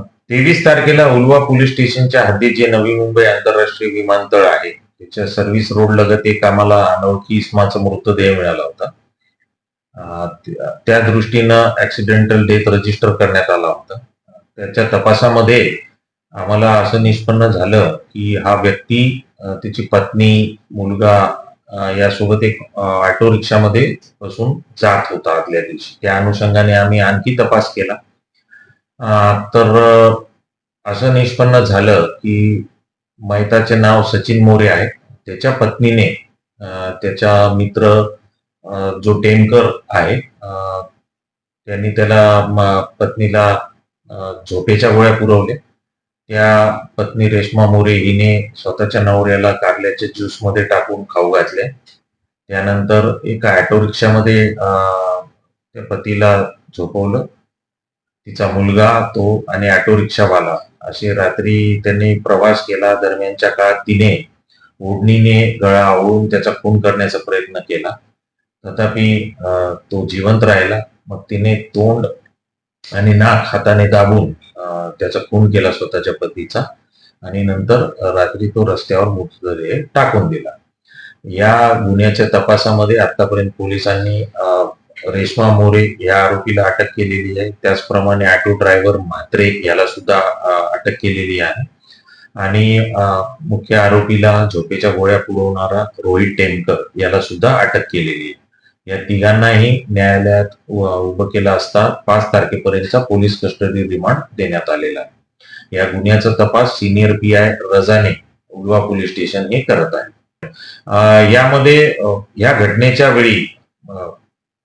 तेवीस तारखेला उलवा पोलीस स्टेशनच्या हद्दीत जे नवी मुंबई आंतरराष्ट्रीय विमानतळ आहे त्याच्या सर्व्हिस रोड लगत एक आम्हाला अनोळखी इस्माचा मृतदेह मिळाला होता. त्या- दृष्टीनं ऍक्सिडेंटल डेथ रजिस्टर करण्यात आला होता. त्याच्या तपासामध्ये आम्हाला असं निष्पन्न झालं की हा व्यक्ती त्याची पत्नी मुलगा यासोबत एक ऑटो रिक्षामध्ये बसून जात होता आदल्या दिवशी. त्या अनुषंगाने आम्ही आणखी तपास केला. तर असं निष्पन्न झालं की मैताचे नाव सचिन मोरे आहे. त्याच्या पत्नीने त्याच्या मित्र जो टेमकर आहे त्यांनी त्याला पत्नीला झोपेच्या गोळ्या पुरवल्या. त्या पत्नी रेश्मा मोरे हिने स्वतःच्या नवऱ्याला कारल्याच्या ज्यूसमध्ये टाकून खाऊ घातले. त्यानंतर एका ऑटो रिक्षामध्ये त्या पतीला झोपवलं. तिचा मुलगा तो आणि ऑटो रिक्षावाला. असे रात्री त्यांनी प्रवास केला. दरम्यानच्या काळात तिने ओढणीने गळा आवळून त्याचा खून करण्याचा प्रयत्न केला. तथापि अं, तो जिवंत राहिला. मग तिने तोंड आणि नाक हाताने दाबून त्याचा खून केला स्वतःच्या पतीचा. आणि नंतर रात्री तो रस्त्यावर मृतदेह टाकून दिला. या गुन्ह्याच्या तपासामध्ये आतापर्यंत पोलिसांनी रेश्मा मोरे या आरोपीला अटक केलेली आहे. त्याचप्रमाणे ऑटो ड्रायव्हर म्हात्रे याला सुद्धा अटक केलेली आहे. आणि मुख्य आरोपीला झोपेच्या गोळ्या पुरवणारा रोहित टेमकर याला सुद्धा अटक केलेली आहे. या तिघांनाही न्यायालयात उभं केलं असता पाच तारखेपर्यंतचा पोलीस कस्टडी रिमांड देण्यात आलेला आहे. या गुन्ह्याचा तपास सिनियर पी आय रजाने उलवा पोलीस स्टेशन हे करत आहे. यामध्ये या घटनेच्या वेळी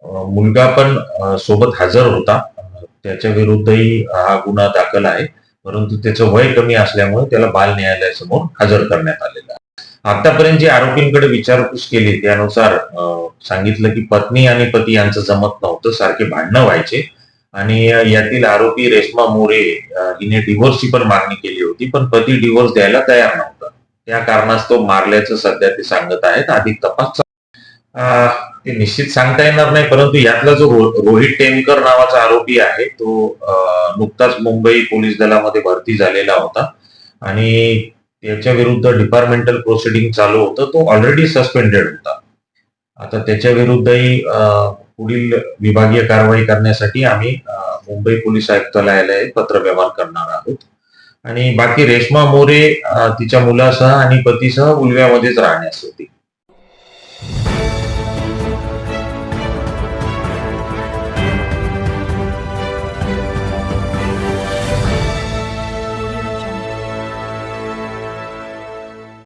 मुलगा पण सोबत हजर होता. त्याच्या विरुद्धही हा गुन्हा दाखल आहे. परंतु त्याचं वय कमी असल्यामुळे त्याला बाल न्यायालयासमोर हजर करण्यात आलेलं आहे. आतापर्यंत जे आरोपींकडे विचारपूस केली त्यानुसार सांगितलं की पत्नी आणि पती यांचं जमत नव्हतं सारखे भांडणं व्हायचे. आणि यातील आरोपी रेश्मा मोरे हिने डिव्होर्सची पण मागणी केली होती पण पती डिव्होर्स द्यायला तयार नव्हता. त्या कारणास्तव मारल्याचं सध्या ते सांगत आहेत. अधिक तपास ते निश्चित सांगता येणार नाही परंतु यातला जो रोहित टेमकर नावाचा आरोपी आहे तो नुकताच मुंबई पोलीस दलामध्ये भरती झालेला होता. आणि त्याच्या विरुद्ध डिपार्टमेंटल प्रोसिडिंग चालू होतं. तो ऑलरेडी सस्पेंडेड होता. आता त्याच्या विरुद्धही पुढील विभागीय कारवाई करण्यासाठी आम्ही मुंबई पोलीस आयुक्तालयाला पत्र व्यवहार करणार आहोत. आणि बाकी रेश्मा मोरे तिच्या मुलासह आणि पतीसह उलव्यामध्येच राहण्यास होती.